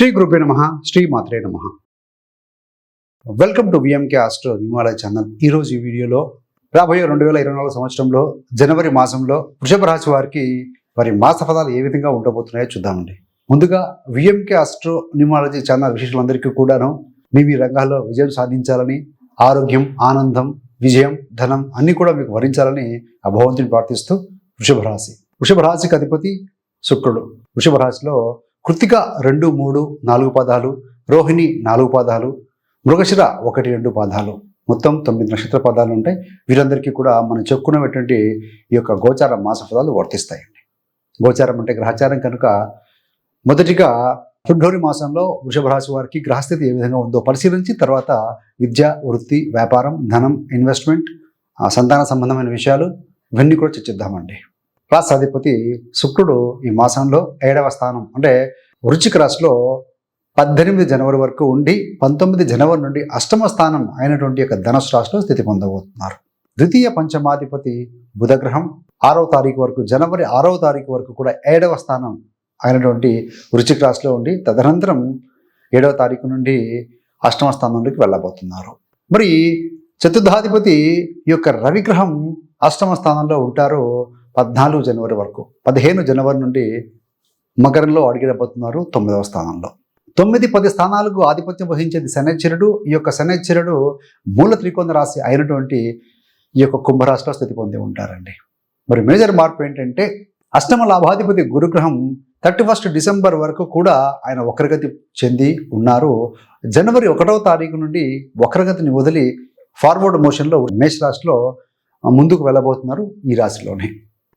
శ్రీ గురుపే నమ శ్రీ మాత్రే నమ. Welcome to VMK astro Himalaya channel ఈరోజు ఈ వీడియోలో రాబోయే రెండు వేల ఇరవై నాలుగు సంవత్సరంలో జనవరి మాసంలో వృషభ రాశి వారికి వారి మాస ఫలాలు ఏ విధంగా ఉండబోతున్నాయో చూద్దామండి. ముందుగా విఎంకే ఆస్ట్రో న్యూమాలజీ ఛానల్ విశేషులందరికీ కూడాను మీ మీ రంగాల్లో విజయం సాధించాలని ఆరోగ్యం ఆనందం విజయం ధనం అన్నీ కూడా మీకు వరించాలని ఆ భగవంతుని ప్రార్థిస్తూ వృషభ రాశి. వృషభ రాశికి అధిపతి శుక్రుడు. వృషభ రాశిలో కృతిక రెండు మూడు నాలుగు పదాలు రోహిణి నాలుగు పాదాలు మృగశిర ఒకటి రెండు పాదాలు. మొత్తం తొమ్మిది నక్షత్ర పదాలు ఉంటాయి. వీరందరికీ కూడా మనం చెప్పుకున్నటువంటి ఈ యొక్క గోచార మాస పదాలు వర్తిస్తాయండి. గోచారం అంటే గ్రహచారం కనుక మొదటిగా ఫిబ్రవరి మాసంలో వృషభ రాశి వారికి గ్రహస్థితి ఏ విధంగా ఉందో పరిశీలించి తర్వాత విద్య వృత్తి వ్యాపారం ధనం ఇన్వెస్ట్మెంట్ ఆ, సంతాన సంబంధమైన విషయాలు ఇవన్నీ కూడా చర్చిద్దామండి. రాష్ట్రాధిపతి శుక్రుడు ఈ మాసంలో ఏడవ స్థానం. అంటే వృచ్చిక రాశిలో పద్దెనిమిది జనవరి వరకు ఉండి పంతొమ్మిది జనవరి నుండి అష్టమ స్థానం అయినటువంటి యొక్క ధనుసు రాశిలో స్థితి పొందబోతున్నారు. ద్వితీయ పంచమాధిపతి బుధగ్రహం ఆరవ తారీఖు వరకు జనవరి ఆరవ తారీఖు వరకు కూడా ఏడవ స్థానం అయినటువంటి వృచ్చిక రాశిలో ఉండి తదనంతరం ఏడవ తారీఖు నుండి అష్టమ స్థానంలోకి వెళ్ళబోతున్నారు. మరి చతుర్థాధిపతి యొక్క రవిగ్రహం అష్టమ స్థానంలో ఉంటారు. పద్నాలుగు జనవరి వరకు పదిహేను జనవరి నుండి మకరంలో అడిగిరబోతున్నారు తొమ్మిదవ స్థానంలో. తొమ్మిది పది స్థానాలకు ఆధిపత్యం వహించేది శనైశ్వరుడు ఈ యొక్క శనైశ్వరుడు మూల త్రికోణ రాశి అయినటువంటి ఈ యొక్క కుంభరాశిలో స్థితి పొంది ఉంటారండి. మరి మేజర్ మార్పు ఏంటంటే అష్టమ లాభాధిపతి గురుగ్రహం థర్టీ ఫస్ట్ డిసెంబర్ వరకు కూడా ఆయన వక్రగతి చెంది ఉన్నారు. జనవరి ఒకటవ తారీఖు నుండి వక్రగతిని వదిలి ఫార్వర్డ్ మోషన్లో మేష రాశిలో ముందుకు వెళ్ళబోతున్నారు ఈ రాశిలోనే.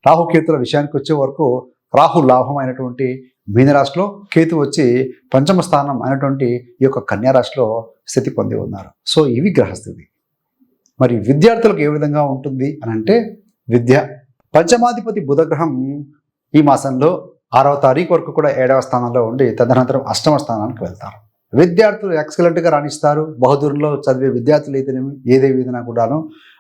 రాహుకేతుల విషయానికి వచ్చే వరకు రాహు లాభం అయినటువంటి మీనరాశిలో కేతు వచ్చి పంచమ స్థానం అయినటువంటి ఈ యొక్క కన్యారాశిలో స్థితి పొంది ఉన్నారు. సో ఇవి గ్రహస్థితి మరి విద్యార్థులకు ఏ విధంగా ఉంటుంది అని అంటే విద్య. పంచమాధిపతి బుధగ్రహం ఈ మాసంలో ఆరవ తారీఖు వరకు కూడా ఏడవ స్థానంలో ఉండి తదనంతరం అష్టమ స్థానానికి వెళ్తారు. విద్యార్థులు ఎక్సలెంట్గా రాణిస్తారు. బహుదూరంలో చదివే విద్యార్థులు అయితేనేమి ఏదే విధంగా కూడాను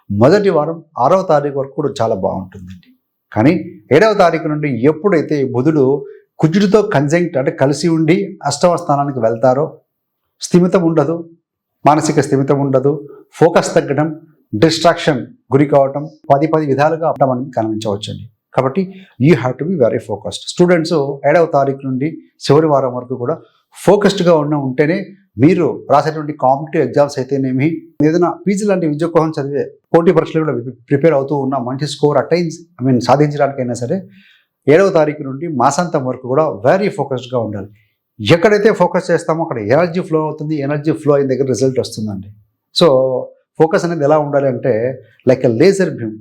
మొదటి వారం ఆరవ తారీఖు వరకు కూడా చాలా బాగుంటుందండి. కానీ ఏడవ తారీఖు నుండి ఎప్పుడైతే బుధుడు కుజుడితో కంజంక్ట్ అంటే కలిసి ఉండి అష్టమ స్థానానికి వెళ్తారో స్థిమితం ఉండదు మానసిక స్థిమితం ఉండదు ఫోకస్ తగ్గడం డిస్ట్రాక్షన్ గురి కావటం పది పది విధాలుగా మనం కనిపించవచ్చండి కాబట్టి you have to be very focused. Students ఏడవ తారీఖు నుండి చివరి వారం వరకు కూడా ఫోకస్డ్గా ఉన్న ఉంటేనే మీరు రాసేటువంటి కాంపిటేటివ్ ఎగ్జామ్స్ అయితేనేమి ఏదైనా పీజీ లాంటి విద్య కోసం చదివే పోటీ పరీక్షలు కూడా ప్రిపేర్ అవుతూ ఉన్న మంచి స్కోర్ అటైన్స్ ఐ మీన్ సాధించడానికైనా సరే ఏడవ తారీఖు నుండి మాసాంతం వరకు కూడా వెరీ ఫోకస్డ్గా ఉండాలి. ఎక్కడైతే ఫోకస్ చేస్తామో అక్కడ ఎనర్జీ ఫ్లో అవుతుంది ఎనర్జీ ఫ్లో అయిన దగ్గర రిజల్ట్ వస్తుందండి. సో ఫోకస్ అనేది ఎలా ఉండాలి అంటే లైక్ ఎ లేజర్ భీమ్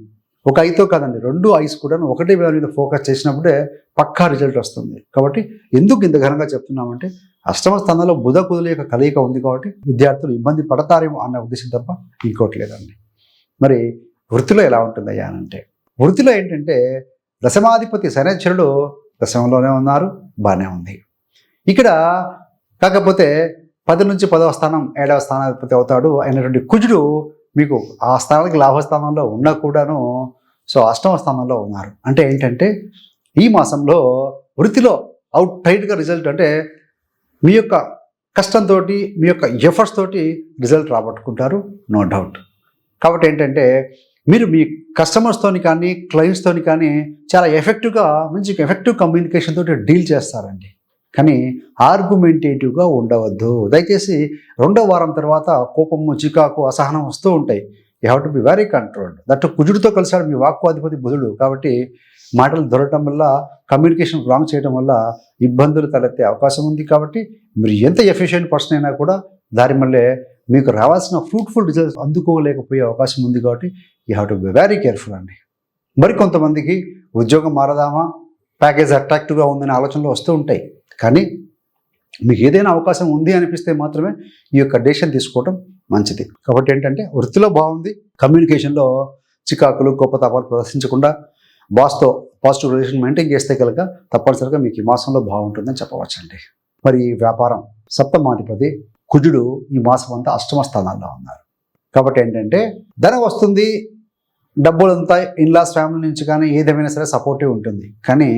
ఒక ఐతో కాదండి రెండు ఐస్ కూడా ఒకటే వేల మీద ఫోకస్ చేసినప్పుడే పక్కా రిజల్ట్ వస్తుంది. కాబట్టి ఎందుకు ఇంత ఘనంగా చెప్తున్నామంటే అష్టమ స్థానంలో బుధ కుదుల యొక్క కలయిక ఉంది కాబట్టి విద్యార్థులు ఇబ్బంది పడతారేమో అన్న ఉద్దేశం తప్ప ఇంకోటి లేదండి. మరి వృత్తిలో ఎలా ఉంటుందయ్యా అని అంటే వృత్తిలో ఏంటంటే దశమాధిపతి శనేశ్వరుడు దశమంలోనే ఉన్నారు బాగానే ఉంది. ఇక్కడ కాకపోతే పది నుంచి పదవ స్థానం ఏడవ స్థానాధిపతి అవుతాడు అయినటువంటి కుజుడు మీకు ఆ స్థానానికి లాభస్థానంలో ఉన్నా కూడాను సో అష్టమ స్థానంలో ఉన్నారు. అంటే ఏంటంటే ఈ మాసంలో వృత్తిలో అవుట్ టైట్గా రిజల్ట్ అంటే మీ యొక్క కష్టంతో మీ యొక్క ఎఫర్ట్స్ తోటి రిజల్ట్ రాబట్టుకుంటారు నో డౌట్. కాబట్టి ఏంటంటే మీరు మీ కస్టమర్స్తోని కానీ క్లయింట్స్తోని కానీ చాలా ఎఫెక్టివ్గా మంచి ఎఫెక్టివ్ కమ్యూనికేషన్ తోటి డీల్ చేస్తారండి. కానీ ఆర్గ్యుమెంటేటివ్గా ఉండవద్దు. దయచేసి రెండో వారం తర్వాత కోపము చికాకు అసహనం వస్తూ ఉంటాయి. You have to be very controlled. That కుజుడితో కలిసాడు మీ వాక్కు అధిపతి బుధుడు కాబట్టి మాటలు దొరకటం వల్ల కమ్యూనికేషన్ రాంగ్ చేయడం వల్ల ఇబ్బందులు తలెత్తే అవకాశం ఉంది కాబట్టి మీరు ఎంత ఎఫిషియెంట్ పర్సన్ అయినా కూడా దారి మళ్ళీ మీకు రావాల్సిన ఫ్రూట్ఫుల్ రిజల్ట్స్ అందుకోలేకపోయే అవకాశం ఉంది కాబట్టి you have to be very careful అండి. మరి కొంతమందికి ఉద్యోగం మారదామా? ప్యాకేజ్ అట్రాక్టివ్గా ఉందనే ఆలోచనలు వస్తూ ఉంటాయి. కానీ మీకు ఏదైనా అవకాశం ఉంది అనిపిస్తే మాత్రమే ఈ యొక్క డెసిషన్ తీసుకోవడం మంచిది. కాబట్టి ఏంటంటే వృత్తిలో బాగుంది కమ్యూనికేషన్లో చికాకులు గొప్ప తపాలు ప్రదర్శించకుండా బాస్తో పాజిటివ్ రిలేషన్ మెయింటైన్ చేస్తే కనుక తప్పనిసరిగా మీకు ఈ మాసంలో బాగుంటుందని చెప్పవచ్చండి. మరి ఈ వ్యాపారం సప్తమాధిపతి కుజుడు ఈ మాసం అంతా అష్టమ స్థానాల్లో ఉన్నారు. కాబట్టి ఏంటంటే ధనం వస్తుంది డబ్బులంతా ఇన్లాస్ ఫ్యామిలీ నుంచి కానీ ఏదేమైనా సరే సపోర్టివ్ ఉంటుంది. కానీ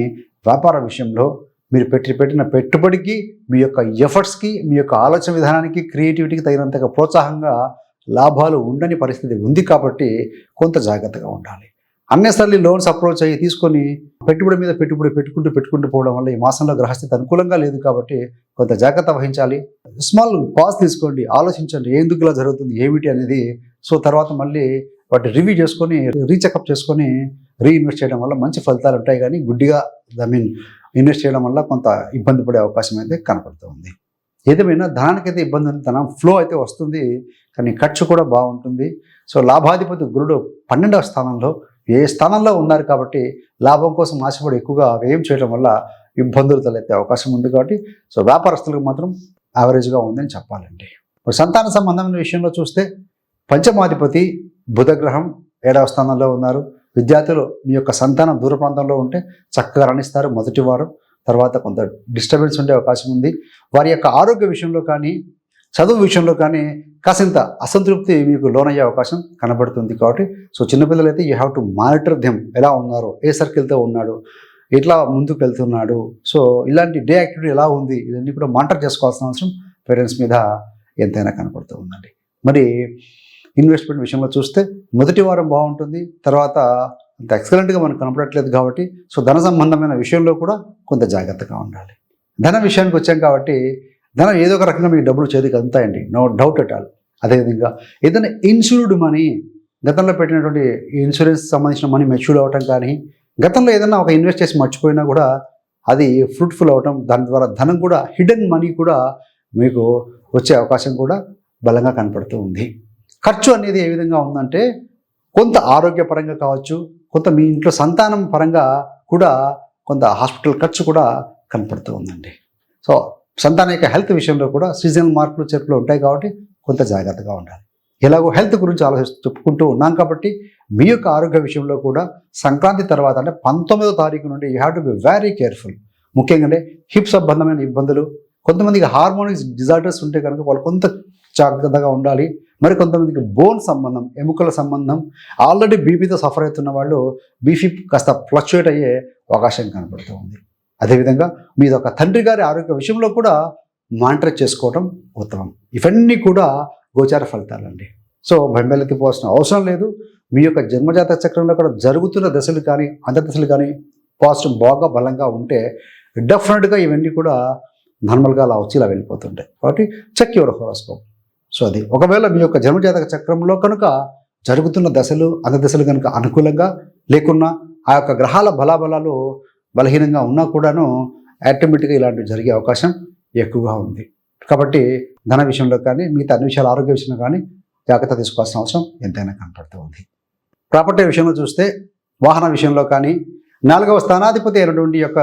వ్యాపార విషయంలో మీరు పెట్టి పెట్టిన పెట్టుబడికి మీ యొక్క ఎఫర్ట్స్కి మీ యొక్క ఆలోచన విధానానికి క్రియేటివిటీకి తగినంతగా ప్రోత్సాహంగా లాభాలు ఉండని పరిస్థితి ఉంది కాబట్టి కొంత జాగ్రత్తగా ఉండాలి. అన్నెసర్లీ లోన్స్ అప్రోచ్ అయ్యి తీసుకొని పెట్టుబడి మీద పెట్టుబడి పెట్టుకుంటూ పెట్టుకుంటూ పోవడం వల్ల ఈ మాసంలో గ్రహస్థితి అనుకూలంగా లేదు కాబట్టి కొంత జాగ్రత్త వహించాలి. స్మాల్ పాజ్ తీసుకోండి. ఆలోచించండి. ఎందుకు ఇలా జరుగుతుంది? ఏమిటి అనేది? సో తర్వాత మళ్ళీ వాటి రివ్యూ చేసుకొని రీచెకప్ చేసుకొని రీఇన్వెస్ట్ చేయడం వల్ల మంచి ఫలితాలు ఉంటాయి కానీ గుడ్డిగా ఐ మీన్ ఇన్వెస్ట్ చేయడం వల్ల కొంత ఇబ్బంది పడే అవకాశం అయితే కనపడుతుంది ఏదేమైనా ధనానికి ఇబ్బంది ఉంది ధనం ఫ్లో అయితే వస్తుంది కానీ ఖర్చు కూడా బాగుంటుంది. సో లాభాధిపతి గురుడు పన్నెండవ స్థానంలో ఏ స్థానంలో ఉన్నారు కాబట్టి లాభం కోసం ఆశపడి ఎక్కువగా వ్యయం చేయడం వల్ల ఇబ్బందులు తలెత్తే అవకాశం ఉంది కాబట్టి సో వ్యాపారస్తులకు మాత్రం యావరేజ్గా ఉందని చెప్పాలండి. ఇప్పుడు సంతాన సంబంధమైన విషయంలో చూస్తే పంచమాధిపతి బుధగ్రహం ఏడవ స్థానంలో ఉన్నారు. విద్యార్థులు మీ యొక్క సంతానం దూర ప్రాంతంలో ఉంటే చక్కగా రాణిస్తారు. మొదటి వారం తర్వాత కొంత డిస్టర్బెన్స్ ఉండే అవకాశం ఉంది. వారి యొక్క ఆరోగ్య విషయంలో కానీ చదువు విషయంలో కానీ కాసింత అసంతృప్తి మీకు లోనయ్యే అవకాశం కనబడుతుంది కాబట్టి సో చిన్నపిల్లలు అయితే you have to monitor them ఎలా ఉన్నారు ఏ సర్కిల్తో ఉన్నాడు ఎట్లా ముందుకు వెళ్తున్నాడు సో ఇలాంటి డే యాక్టివిటీ ఎలా ఉంది ఇవన్నీ కూడా మానిటర్ చేసుకోవాల్సిన అవసరం పేరెంట్స్ మీద ఎంతైనా కనపడుతూ ఉందండి. మరి ఇన్వెస్ట్మెంట్ విషయంలో చూస్తే మొదటి వారం బాగుంటుంది తర్వాత అంత ఎక్సలెంట్గా మనకు కనపడట్లేదు కాబట్టి సో ధన సంబంధమైన విషయంలో కూడా కొంత జాగ్రత్తగా ఉండాలి. ధన విషయానికి వచ్చాం కాబట్టి ధనం ఏదో ఒక రకంగా మీకు డబ్బులు చేతికి అందుతాయండి. నో డౌట్ అట్ ఆల్ అదేవిధంగా ఏదైనా ఇన్సూర్డ్ మనీ గతంలో పెట్టినటువంటి ఇన్సూరెన్స్ సంబంధించిన మనీ మెచ్యూర్ అవ్వటం కానీ గతంలో ఏదైనా ఒక ఇన్వెస్ట్ చేసి మర్చిపోయినా కూడా అది ఫ్రూట్ఫుల్ అవటం దాని ద్వారా ధనం కూడా హిడెన్ మనీ కూడా మీకు వచ్చే అవకాశం కూడా బలంగా కనపడుతూ ఉంది. ఖర్చు అనేది ఏ విధంగా ఉందంటే కొంత ఆరోగ్యపరంగా కావచ్చు కొంత మీ ఇంట్లో సంతానం పరంగా కూడా కొంత హాస్పిటల్ ఖర్చు కూడా కనపడుతూ ఉందండి. సో సంతానం యొక్క హెల్త్ విషయంలో కూడా సీజనల్ మార్పులు చేర్పులు ఉంటాయి కాబట్టి కొంత జాగ్రత్తగా ఉండాలి. ఎలాగో హెల్త్ గురించి ఆలోచిస్తూ చెప్పుకుంటూ ఉన్నాం కాబట్టి మీ యొక్క ఆరోగ్య విషయంలో కూడా సంక్రాంతి తర్వాత అంటే పంతొమ్మిదో తారీఖు నుండి you have to be very careful. ముఖ్యంగా అంటే హిప్ సంబంధమైన ఇబ్బందులు కొంతమందికి హార్మోనిక్స్ డిజార్డర్స్ ఉంటే కనుక వాళ్ళు కొంత జాగ్రత్తగా ఉండాలి. మరి కొంతమందికి బోన్ సంబంధం ఎముకల సంబంధం ఆల్రెడీ బీపీతో సఫర్ అవుతున్న వాళ్ళు బీపీ కాస్త ఫ్లక్చుయేట్ అయ్యే అవకాశం కనబడుతూ ఉంది. అదేవిధంగా మీ ఒక తండ్రి గారి ఆరోగ్య విషయంలో కూడా మానిటర్ చేసుకోవడం ఉత్తమం. ఇవన్నీ కూడా గోచార ఫలితాలండి. సో బెంబెలెత్తిపోవాల్సిన అవసరం లేదు. మీ యొక్క జన్మజాత చక్రంలో కూడా జరుగుతున్న దశలు కానీ అంతర్దశలు కానీ పాజిటివ్ బాగా బలంగా ఉంటే డెఫినెట్గా ఇవన్నీ కూడా నార్మల్గా అలా వచ్చి ఇలా వెళ్ళిపోతుంటాయి. కాబట్టి చెక్ యువర్ హోరోస్కోప్ సో అది. ఒకవేళ మీ యొక్క జన్మజాతక చక్రంలో కనుక జరుగుతున్న దశలు అంతర్దశలు కనుక అనుకూలంగా లేకున్నా ఆ యొక్క గ్రహాల బలాబలాలు బలహీనంగా ఉన్నా కూడాను ఆటోమేటిక్గా ఇలాంటివి జరిగే అవకాశం ఎక్కువగా ఉంది. కాబట్టి ధన విషయంలో కానీ మిగతా అన్ని విషయాలు ఆరోగ్య విషయంలో కానీ జాగ్రత్త తీసుకోవాల్సిన అవసరం ఎంతైనా కనపడుతూ ఉంది. ప్రాపర్టీ విషయంలో చూస్తే వాహన విషయంలో కానీ నాలుగవ స్థానాధిపతి అయినటువంటి యొక్క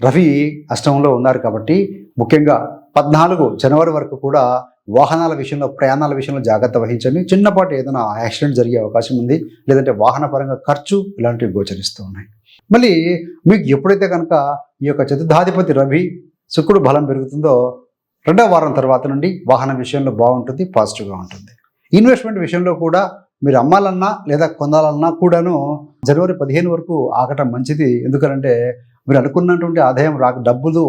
రవి అష్టంలో ఉన్నారు కాబట్టి ముఖ్యంగా పద్నాలుగు జనవరి వరకు కూడా వాహనాల విషయంలో ప్రయాణాల విషయంలో జాగ్రత్త వహించండి. చిన్నపాటి ఏదైనా యాక్సిడెంట్ జరిగే అవకాశం ఉంది లేదంటే వాహన పరంగా ఖర్చు ఇలాంటివి గోచరిస్తూ ఉన్నాయి. మళ్ళీ మీకు ఎప్పుడైతే కనుక ఈ యొక్క చతుర్థాధిపతి రవి శుక్రుడు బలం పెరుగుతుందో రెండవ వారం తర్వాత నుండి వాహన విషయంలో బాగుంటుంది పాజిటివ్గా ఉంటుంది. ఇన్వెస్ట్మెంట్ విషయంలో కూడా మీరు అమ్మాలన్నా లేదా కొనాలన్నా కూడాను జనవరి పదిహేను వరకు ఆగటం మంచిది. ఎందుకంటే మీరు అనుకున్నటువంటి ఆదాయం రాక డబ్బులు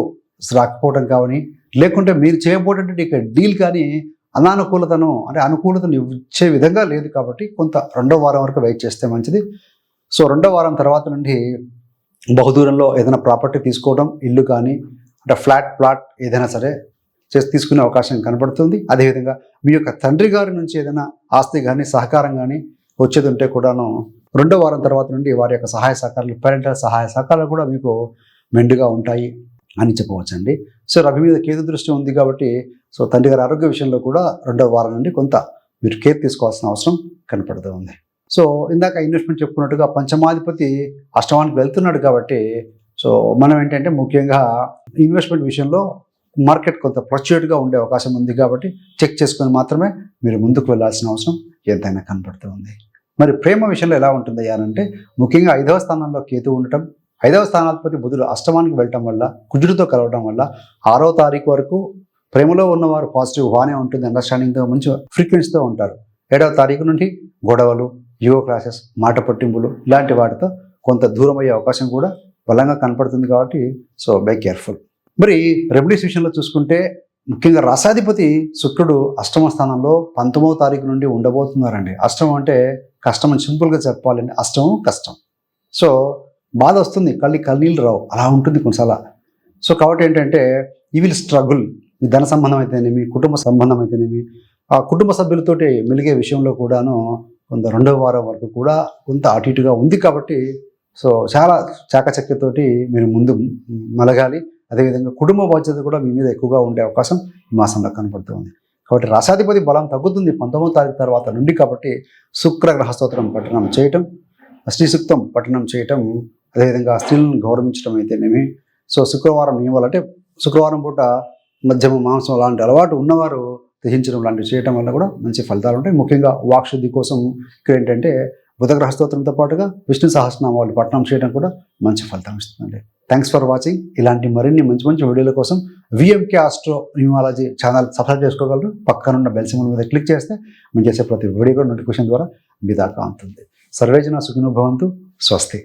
రాకపోవడం కావని లేకుంటే మీరు చేయబోయేటువంటి ఇక డీల్ కానీ అనానుకూలతను అంటే అనుకూలతను ఇచ్చే విధంగా లేదు కాబట్టి కొంత రెండో వారం వరకు వెయిట్ చేస్తే మంచిది. సో రెండో వారం తర్వాత నుండి బహుదూరంలో ఏదైనా ప్రాపర్టీ తీసుకోవడం ఇల్లు కానీ అంటే ఫ్లాట్ ప్లాట్ ఏదైనా సరే చేసి తీసుకునే అవకాశం కనబడుతుంది. అదేవిధంగా మీ యొక్క తండ్రి గారి నుంచి ఏదైనా ఆస్తి కానీ సహకారం కానీ వచ్చేది ఉంటే కూడాను రెండో వారం తర్వాత నుండి వారి యొక్క సహాయ సహకారాలు పేరెంటల్ సహాయ సహకారాలు కూడా మీకు మెండుగా ఉంటాయి అని చెప్పవచ్చండి. సో రవి మీద కేతు దృష్టి ఉంది కాబట్టి సో తండ్రి గారి ఆరోగ్య విషయంలో కూడా రెండవ వారం నుండి కొంత మీరు కేర్ తీసుకోవాల్సిన అవసరం కనపడుతూ ఉంది. సో ఇందాక ఇన్వెస్ట్మెంట్ చెప్పుకున్నట్టుగా పంచమాధిపతి అష్టమానికి వెళ్తున్నాడు కాబట్టి సో మనం ఏంటంటే ముఖ్యంగా ఇన్వెస్ట్మెంట్ విషయంలో మార్కెట్ కొంత ఫ్లక్చుయేట్గా ఉండే అవకాశం ఉంది కాబట్టి చెక్ చేసుకొని మాత్రమే మీరు ముందుకు వెళ్ళాల్సిన అవసరం ఎంతైనా కనపడుతూ ఉంది. మరి ప్రేమ విషయంలో ఎలా ఉంటుంది అంటే ముఖ్యంగా ఐదవ స్థానంలో కేతు ఉండటం ఐదవ స్థానాధిపతి బుధుడు అష్టమానికి వెళ్ళటం వల్ల కుజుడితో కలవడం వల్ల ఆరో తారీఖు వరకు ప్రేమలో ఉన్నవారు పాజిటివ్ బాగానే ఉంటుంది అండర్స్టాండింగ్తో మంచి ఫ్రీక్వెన్సీతో ఉంటారు. ఏడవ తారీఖు నుండి గొడవలు యువ క్లాసెస్ మాట పట్టింపులు ఇలాంటి వాటితో కొంత దూరం అయ్యే అవకాశం కూడా బలంగా కనపడుతుంది కాబట్టి సో బై కేర్ఫుల్ మరి రెమెడీస్ విషయంలో చూసుకుంటే ముఖ్యంగా రసాధిపతి శుక్రుడు అష్టమ స్థానంలో పంతొమ్మిదవ తారీఖు నుండి ఉండబోతున్నారండి. అష్టమం అంటే కష్టం అని సింపుల్గా చెప్పాలండి అష్టమం కష్టం. సో బాధ వస్తుంది. కళ్ళి కన్నీళ్ళు రావు. అలా ఉంటుంది కొన్నిసార్లు. సో కాబట్టి ఏంటంటే ఈ విల్ స్ట్రగుల్ మీ ధన సంబంధం అయితేనేమి కుటుంబ సంబంధం అయితేనేమి ఆ కుటుంబ సభ్యులతోటి మెలిగే విషయంలో కూడాను కొంత రెండవ వారం వరకు కూడా కొంత అటు ఇటుగా ఉంది కాబట్టి సో చాలా చాకచక్యతోటి మీరు ముందు మలగాలి. అదేవిధంగా కుటుంబ బాధ్యత కూడా మీ మీద ఎక్కువగా ఉండే అవకాశం ఈ మాసంలో కనపడుతుంది కాబట్టి రాశాధిపతి బలం తగ్గుతుంది పంతొమ్మిదో తారీఖు తర్వాత నుండి కాబట్టి శుక్ర గ్రహస్తోత్రం పఠనం చేయటం శ్రీ సూక్తం పఠనం చేయటం అదేవిధంగా స్త్రీలను గౌరవించడం అయితేనేమి? సో శుక్రవారం నియమాలు అంటే శుక్రవారం పూట మధ్యమ మాంసం లాంటి అలవాటు ఉన్నవారు దహించడం లాంటివి చేయటం వల్ల కూడా మంచి ఫలితాలు ఉంటాయి. ముఖ్యంగా వాక్శుద్ధి కోసం ఇక్కడ ఏంటంటే బుధగ్రహ స్తోత్రంతో పాటుగా విష్ణు సహస్రనామాలు పఠనం చేయడం కూడా మంచి ఫలితం ఇస్తుందండి. థ్యాంక్స్ ఫర్ వాచింగ్ ఇలాంటి మరిన్ని మంచి మంచి వీడియోల కోసం VMK astro numerology channel subscribe చేసుకోగలరు. పక్కనున్న బెల్ సింబల్ మీద క్లిక్ చేస్తే మేము చేసే ప్రతి వీడియో కూడా నోటిఫికేషన్ ద్వారా మీ దాకా ఉంటుంది సర్వేజన సుఖినో భవంతు. స్వస్తి.